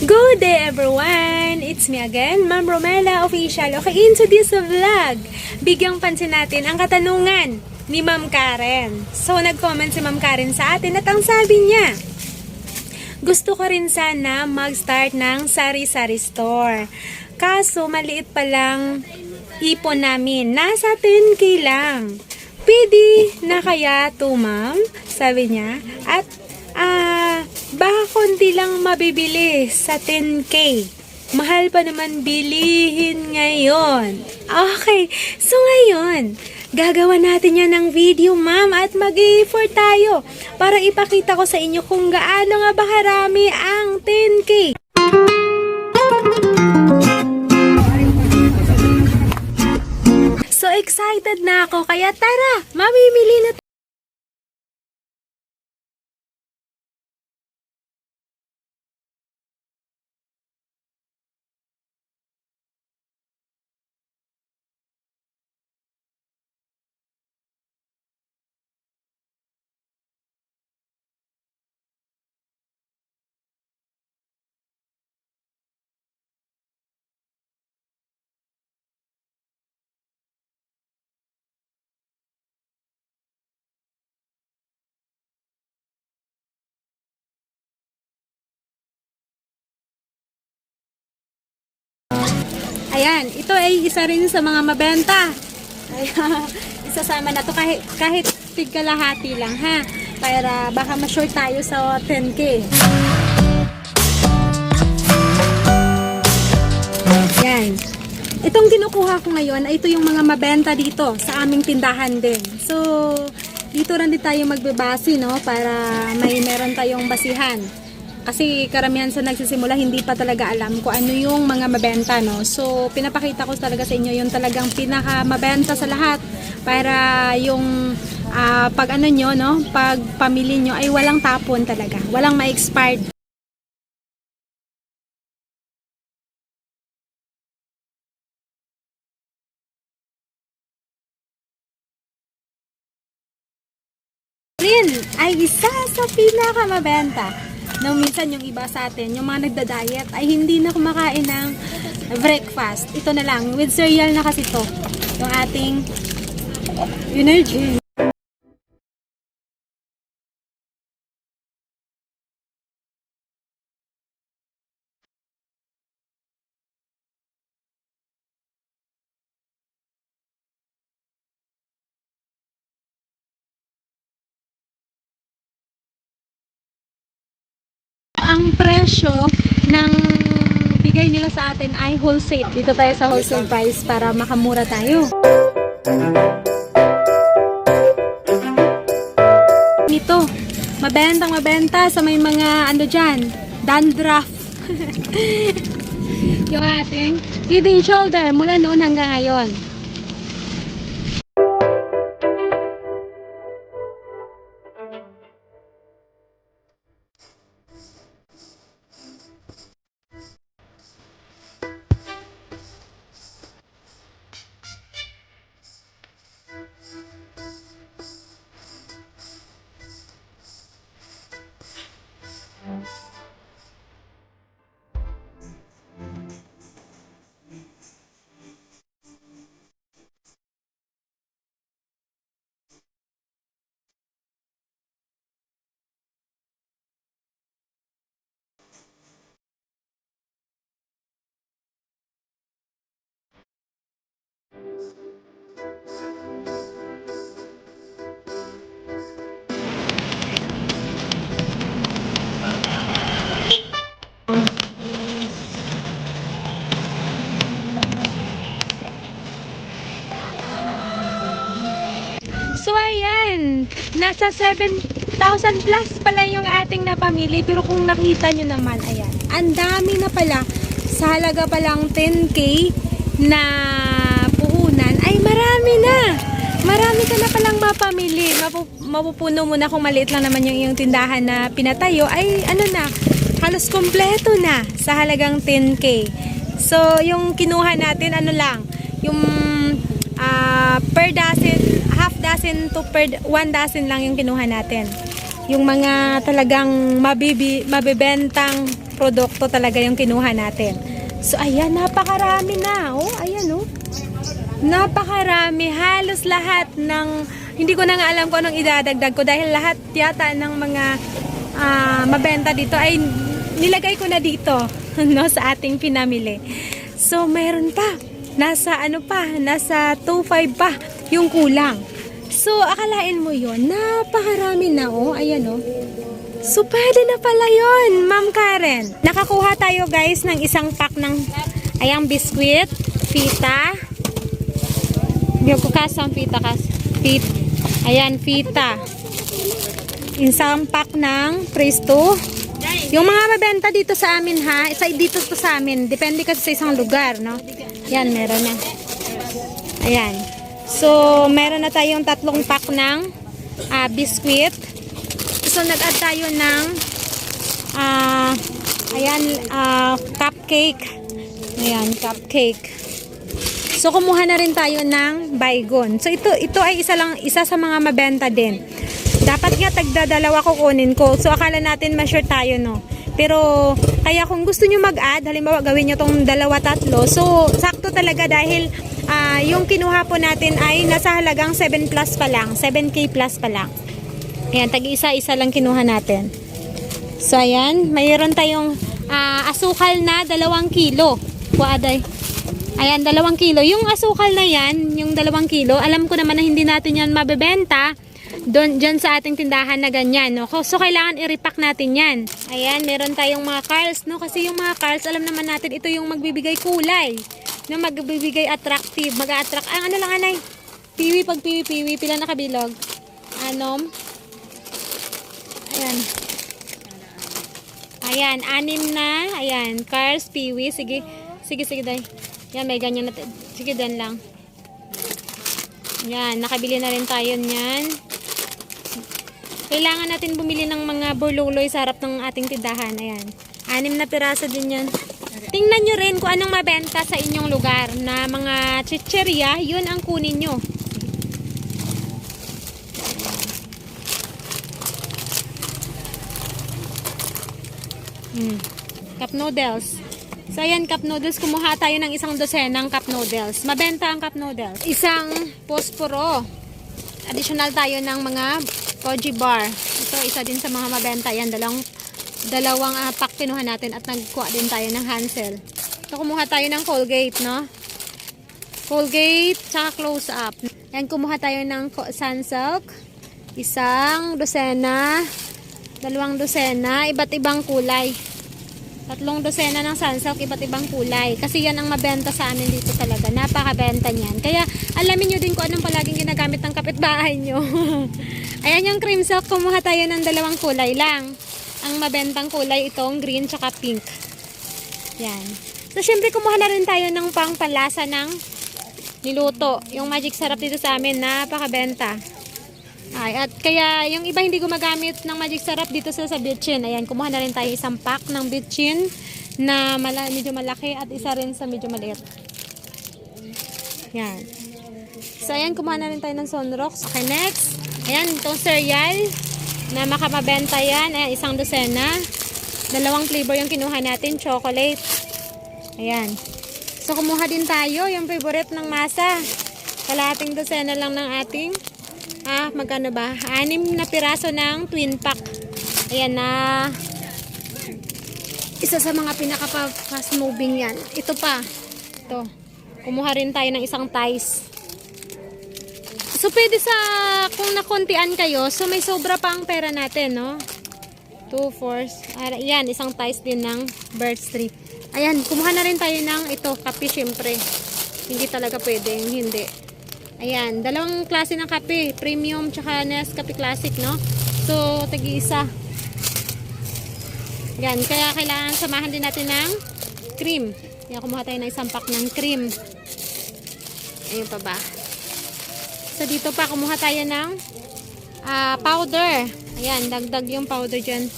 Good day everyone! It's me again, Ma'am Romela Official. Okay, into this vlog, bigyang pansin natin ang katanungan ni Ma'am Karen. So, nag-comment si Ma'am Karen sa atin at ang sabi niya, gusto ko rin sana mag-start ng sari-sari store. Kaso, maliit pa lang ipon namin. Nasa 10k lang. Pwede na kaya to, ma'am? Sabi niya. At, ah, baka konti lang mabibili sa 10k. Mahal pa naman bilihin ngayon. Okay, so ngayon, gagawa natin yan ng video, ma'am, at mag-effort tayo para ipakita ko sa inyo kung gaano nga ba karami ang 10k. So excited na ako, kaya tara, mamimili na Ayan, ito ay isa rin sa mga mabenta. Kaya, isasama na to kahit, kahit tigkalahati lang ha. Para baka ma-short tayo sa 10k. Yan. Itong kinukuha ko ngayon ay ito yung mga mabenta dito sa aming tindahan din. So, dito rin din tayo magbabase, no? Para may meron tayong basihan. Kasi karamihan sa nagsisimula hindi pa talaga alam kung ano yung mga mabenta, no? So, pinapakita ko talaga sa inyo yung talagang pinaka mabenta sa lahat para yung ah, pag ano nyo, no? Pag pamili nyo ay walang tapon talaga. Walang ma-expired. rin ay isa sa pinakamabenta. Nung minsan yung iba sa atin, yung mga nagda-diet ay hindi na kumakain ng breakfast. Ito na lang, with cereal na kasi to. Yung ating energy. Ang presyo ng bigay nila sa atin ay wholesale. Dito tayo sa wholesale price para makamura tayo. Nito, mabentang mabenta sa may mga ano dyan, dandruff. yung ating head shoulder mula noon hanggang ngayon. So ayan, nasa 7,000 plus pala yung ating napamili. Pero kung nakita nyo naman, ayan, ang dami na pala. Sa halaga palang 10k na puhunan, ay marami na. Marami ka na palang mapamili. Mapu mapupuno mo na kung maliit lang naman yung iyong tindahan na pinatayo, ay ano na, halos kompleto na sa halagang 10k. So, yung kinuha natin, ano lang, yung per dozen, half dozen to per one dozen lang yung kinuha natin. Yung mga talagang mabibi, mabibentang produkto talaga yung kinuha natin. So, ayan, napakarami na. Oh, ayan, oh. Napakarami. Halos lahat ng... Hindi ko na nga alam kung anong idadagdag ko dahil lahat yata ng mga ah, mabenta dito ay nilagay ko na dito no, sa ating pinamili. So, meron pa. Nasa ano pa, nasa 2.5 pa yung kulang. So, akalain mo yon napakarami na oh. Ayan oh. So, pwede na pala yon Ma'am Karen. Nakakuha tayo guys ng isang pack ng ayang biskwit, fita. Hindi ko kas ang fita kas. Fit. Ayan, fita. Isang pack ng presto. Yung mga mabenta dito sa amin ha, isa dito to sa amin, depende kasi sa isang lugar, no? Yan, meron na. Ayan. So, meron na tayong tatlong pack ng ah, biskwit. So, nag-add tayo ng ah, ayan, ah, cupcake. Ayan, cupcake. So, kumuha na rin tayo ng baygon. So, ito, ito ay isa lang, isa sa mga mabenta din. Dapat nga tagdadalawa kukunin ko. So, akala natin ma-sure tayo, no? Pero, kaya kung gusto nyo mag-add, halimbawa gawin nyo tong dalawa, tatlo. So, sakto talaga dahil ah, yung kinuha po natin ay nasa halagang 7 plus pa lang. 7K plus pa lang. Ayan, tag-isa-isa lang kinuha natin. So, ayan. Mayroon tayong ah, asukal na dalawang kilo. Kuaday. Ayan, dalawang kilo. Yung asukal na yan, yung dalawang kilo, alam ko naman na hindi natin yan mabebenta doon dyan sa ating tindahan na ganyan, no? So, kailangan i-repack natin yan. Ayan, meron tayong mga carls, no? Kasi yung mga carls, alam naman natin, ito yung magbibigay kulay. No, magbibigay attractive, mag-attract. Ang ano lang, anay? Piwi, pag piwi, piwi, pila na kabilog? Anom? Ayan. Ayan, anim na. Ayan, cars, piwi. Sige, sige, sige, day. Yan, may ganyan na. Sige, dan lang. Yan, nakabili na rin tayo niyan. Kailangan natin bumili ng mga burluloy sa harap ng ating tindahan. Ayan. Anim na piraso din yan. Tingnan nyo rin kung anong mabenta sa inyong lugar na mga chicheria, yun ang kunin nyo. Hmm. Cup noodles. So, ayan, cup noodles. Kumuha tayo ng isang dosenang cup noodles. Mabenta ang cup noodles. Isang posporo. Additional tayo ng mga koji bar. Ito, isa din sa mga mabenta. Yan, dalawang, dalawang ah, pack kinuha natin at nagkuha din tayo ng Hansel. So, kumuha tayo ng Colgate, no? Colgate, tsaka close up. Yan, kumuha tayo ng Sunsilk. Isang dosena. Dalawang dosena. Iba't ibang kulay. Tatlong dosena ng sunsilk, iba't ibang kulay. Kasi yan ang mabenta sa amin dito talaga. Napakabenta niyan. Kaya alamin nyo din kung anong palaging ginagamit ng kapitbahay nyo. Ayan yung cream silk. Kumuha tayo ng dalawang kulay lang. Ang mabentang kulay itong green tsaka pink. Yan. So, syempre kumuha na rin tayo ng pang panlasa ng niluto. Yung magic sarap dito sa amin, napakabenta. Ay, at kaya yung iba hindi gumagamit ng magic sarap dito sa, sa bitchin. Ayan, kumuha na rin tayo isang pack ng bitchin na mala, medyo malaki at isa rin sa medyo maliit. Yan. So, ayan, kumuha na rin tayo ng sunrocks. Okay, next. Ayan, itong cereal na makamabenta yan. Ayan, isang dosena. Dalawang flavor yung kinuha natin, chocolate. Ayan. So, kumuha din tayo yung favorite ng masa. Kalating dosena lang ng ating ah, magkano ba? Anim na piraso ng twin pack. Ayan na isa sa mga pinaka fast moving yan. Ito pa. Ito. Kumuha rin tayo ng isang ties. So, pwede sa, kung nakuntian kayo, so may sobra pa ang pera natin, no? 2, 4, yan, isang ties din ng bird strip. Ayan, kumuha na rin tayo ng ito, kape syempre. Hindi talaga pwedeng, hindi. Ayan, dalawang klase ng kape, premium tsaka Nescafe Classic, no? So, tagi-isa. Yan, kaya kailangan samahan din natin ng cream. Kaya kumuha tayo ng isang pack ng cream. Ayun pa ba? So, dito pa kumuha tayo ng ah, powder. Ayan, dagdag yung powder dyan.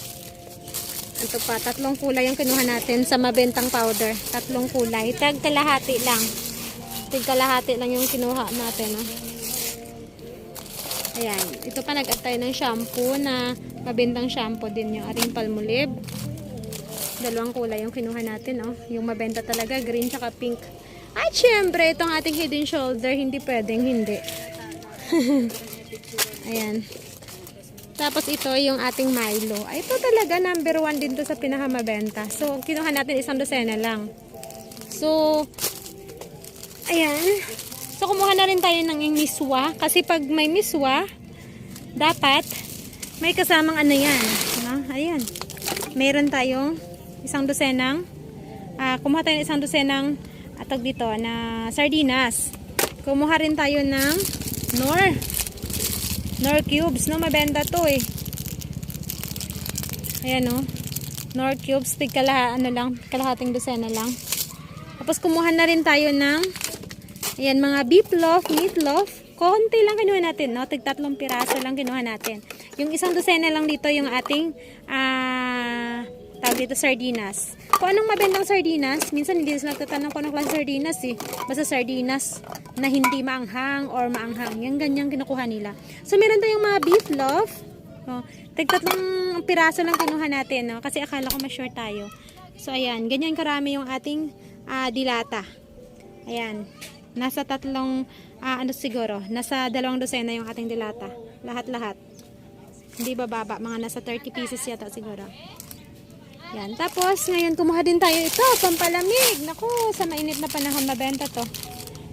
Ito pa, tatlong kulay yung kinuha natin sa mabentang powder. Tatlong kulay. Tag kalahati lang. Tig kalahati lang yung kinuha natin. Oh. Ayan. Ito pa nag tayo ng shampoo na mabentang shampoo din yung ating palmolive. Dalawang kulay yung kinuha natin, oh. Yung mabenta talaga, green tsaka pink. At syempre, itong ating hidden shoulder, hindi pwedeng hindi. Ayan. Tapos ito yung ating Milo. Ay, ito talaga number one din to sa pinakamabenta. So, kinuha natin isang dosena lang. So, ayan. So, kumuha na rin tayo ng miswa. Kasi pag may miswa, dapat may kasamang ano yan. No? Ayan. Meron tayong isang dosenang, ah, kumuha tayo ng isang dosenang atog dito na sardinas. Kumuha rin tayo ng nor. Nor cubes, no? Mabenta to eh. Ayan, no? Nor cubes, tig kalaha, ano lang, kalahating dosena lang. Tapos kumuha na rin tayo ng ayan, mga beef loaf, meat loaf. Konti lang kinuha natin, no? Tig tatlong piraso lang kinuha natin. Yung isang dosena lang dito yung ating ah tawag dito sardinas. Kung anong mabentang sardinas, minsan hindi sila nagtatanong kung anong klase sardinas eh. Basta sardinas na hindi maanghang or maanghang. Yung ganyang kinukuha nila. So meron tayong mga beef loaf. Oh, tagtatlong piraso lang kinuha natin, no? Kasi akala ko ma-short tayo. So ayan, ganyan karami yung ating ah, dilata. Ayan. Nasa tatlong ah, ano siguro, nasa dalawang dosena yung ating dilata. Lahat-lahat. Hindi bababa, mga nasa 30 pieces yata siguro. Yan. Tapos, ngayon kumuha din tayo ito, pampalamig. Naku, sa mainit na panahon mabenta to.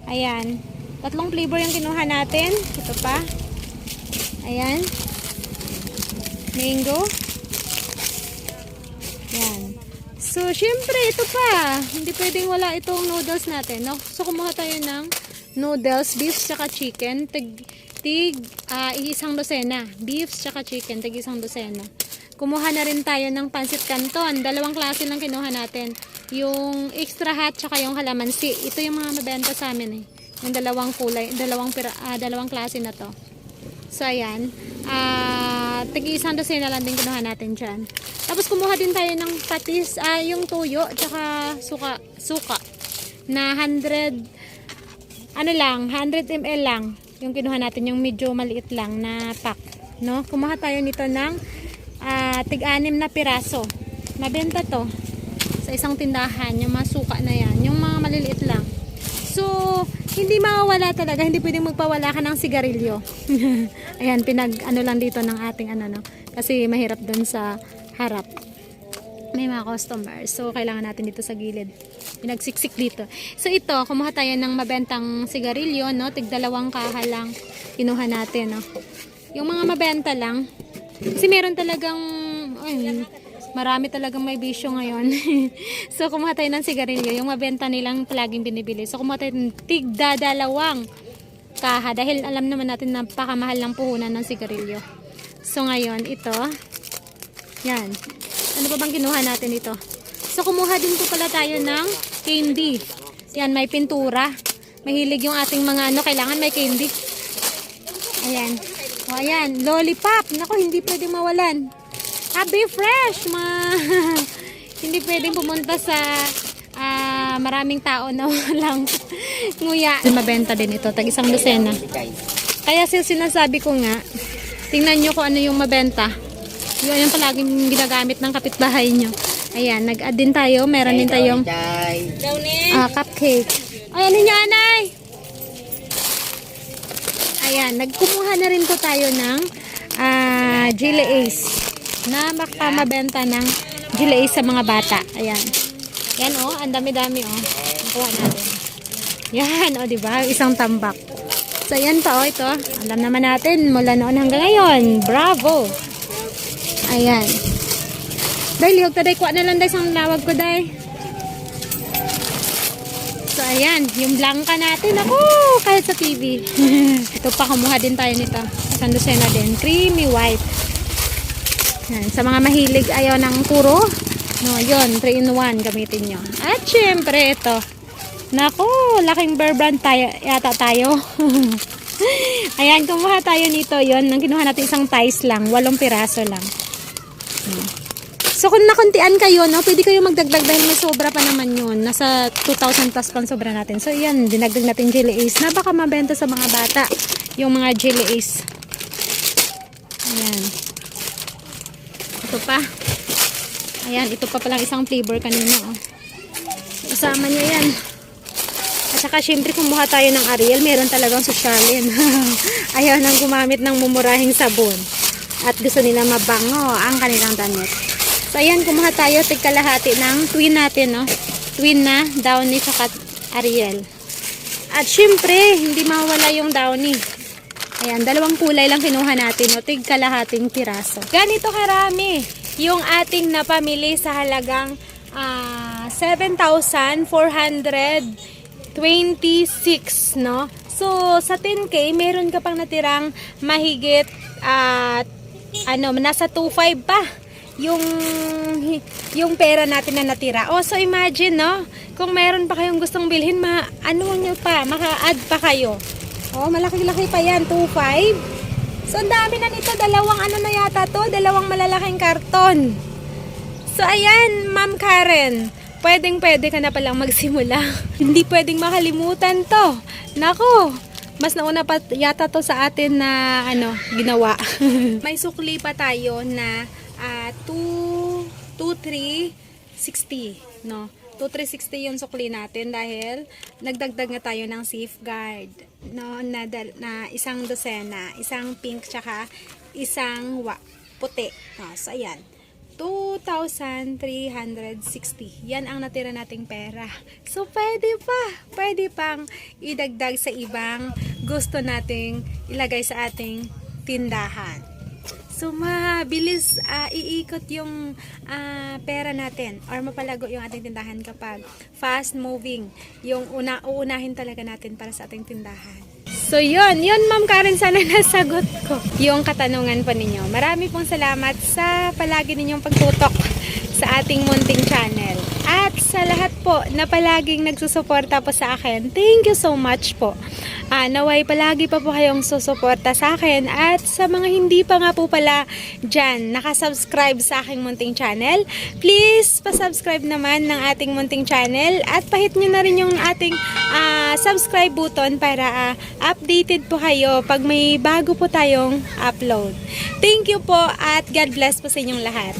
Ayan. Tatlong flavor yung kinuha natin. Ito pa. Ayan. Mango. So, syempre, ito pa. Hindi pwedeng wala itong noodles natin. No? So, kumuha tayo ng noodles, beef, tsaka chicken. Tig, tig ah, isang dosena. Beef, tsaka chicken. Tig isang dosena. Kumuha na rin tayo ng pansit canton. Dalawang klase lang kinuha natin. Yung extra hot, tsaka yung kalamansi. Ito yung mga mabenta sa amin eh. Yung dalawang kulay, dalawang, pira, ah, dalawang klase na to. So, ayan. Ah, tigi isang dosena lang din kinuha natin dyan. Tapos, kumuha din tayo ng patis, ah, yung tuyo, tsaka suka, suka. Na 100, ano lang, 100 ml lang. Yung kinuha natin, yung medyo maliit lang na pack. No? Kumuha tayo nito ng ah, tig-anim na piraso. Mabenta to sa isang tindahan, yung mga suka na yan. Yung mga maliliit lang. So, hindi mawawala talaga. Hindi pwedeng magpawala ka ng sigarilyo. Ayan, pinag ano lang dito ng ating ano no. Kasi mahirap dun sa harap. May mga customers. So, kailangan natin dito sa gilid. Pinagsiksik dito. So, ito, kumuha tayo ng mabentang sigarilyo, no? Tig dalawang kaha lang. Kinuha natin, no? Yung mga mabenta lang. Kasi meron talagang, ay, marami talagang may bisyo ngayon. so, kumuha tayo ng sigarilyo. Yung mabenta nilang palaging binibili. So, kumuha tayo ng dalawang kaha. Dahil alam naman natin na pakamahal ng puhunan ng sigarilyo. So, ngayon, ito. Yan. Ano pa bang kinuha natin ito? So, kumuha din po pala tayo ng candy. Yan, may pintura. Mahilig yung ating mga ano, kailangan may candy. Ayan. O, ayan. Lollipop. Nako, hindi pwedeng mawalan. Happy fresh, ma. hindi pwedeng pumunta sa ah, maraming tao na walang nguya. Mabenta din ito, tag isang dosena. Kaya sinasabi ko nga, tingnan nyo kung ano yung mabenta. Yun yung palaging ginagamit ng kapitbahay nyo. Ayan, nag-add din tayo. Meron din tayong ah, cupcake. Ay, ano niya, anay? Ayan, nagkumuha na rin po tayo ng ah, Gila Ace na makamabenta ng Gila Ace sa mga bata. Ayan. Yan oh, ang dami-dami oh. Nakuha natin. Yan oh, di ba? Isang tambak. So, yan pa oh, ito. Alam naman natin mula noon hanggang ngayon. Bravo! Ayan. Dahil lihog taday, kuha na lang dahil isang lawag ko dahil. So, ayan. Yung blanca natin. Ako, kahit sa TV. Ito pa, kumuha din tayo nito. Isang dosena din. Creamy white. Yan. Sa mga mahilig ayaw ng puro. No, yon 3 in 1 gamitin nyo. At syempre, ito. Naku, laking bear brand tayo, yata tayo. Ayan, kumuha tayo nito. Yon, nang kinuha natin isang ties lang. Walong piraso lang. So kung nakuntian kayo, no, pwede kayo magdagdag dahil may sobra pa naman yun. Nasa 2,000 plus pang sobra natin. So yan, dinagdag natin Jelly Ace. Napaka mabenta sa mga bata yung mga Jelly Ace. Ayan. Ito pa. Ayan, ito pa palang isang flavor kanina. Oh. Kasama niya yan. Tsaka syempre kumuha tayo ng Ariel, meron talagang sosyalin. Ayaw nang gumamit ng mumurahing sabon. At gusto nila mabango ang kanilang damit. So ayan, kumuha tayo tigkalahati ng twin natin, no? Twin na, downy tsaka Ariel. At syempre, hindi mawala yung downy. Ayan, dalawang kulay lang kinuha natin, no? Tigkalahating piraso. Ganito karami yung ating napamili sa halagang ah, uh, 7,400 26, no? So, sa 10K, meron ka pang natirang mahigit at uh, ano, nasa 2.5 pa yung yung pera natin na natira. Oh, so imagine, no? Kung meron pa kayong gustong bilhin, ma ano nyo pa, maka-add pa kayo. Oh, malaki-laki pa yan, 2.5. So, ang dami na nito. Dalawang ano na yata to, dalawang malalaking karton. So, ayan, Ma'am Karen. Pwedeng pwede ka na palang magsimula. Hindi pwedeng makalimutan to. Nako, mas nauna pa yata to sa atin na ano, ginawa. May sukli pa tayo na ah, 2, 2, 3, 60, no? 2,360 yung sukli natin dahil nagdagdag nga tayo ng safeguard no na, na isang dosena, isang pink tsaka isang wa, puti. No, so ayan. 2,360. Yan ang natira nating pera. So, pwede pa. Pwede pang idagdag sa ibang gusto nating ilagay sa ating tindahan. So, mabilis ah, iikot yung ah, pera natin or mapalago yung ating tindahan kapag fast moving. Yung una, uunahin talaga natin para sa ating tindahan. So, yun. Yun, Ma'am Karen, sana nasagot ko yung katanungan po ninyo. Marami pong salamat sa palagi ninyong pagtutok sa ating munting channel. At sa lahat po na palaging nagsusuporta po sa akin, thank you so much po. Ah, naway palagi pa po kayong susuporta sa akin at sa mga hindi pa nga po pala dyan nakasubscribe sa aking munting channel, please pasubscribe naman ng ating munting channel at pahit nyo na rin yung ating ah, subscribe button para ah, updated po kayo pag may bago po tayong upload. Thank you po at God bless po sa inyong lahat.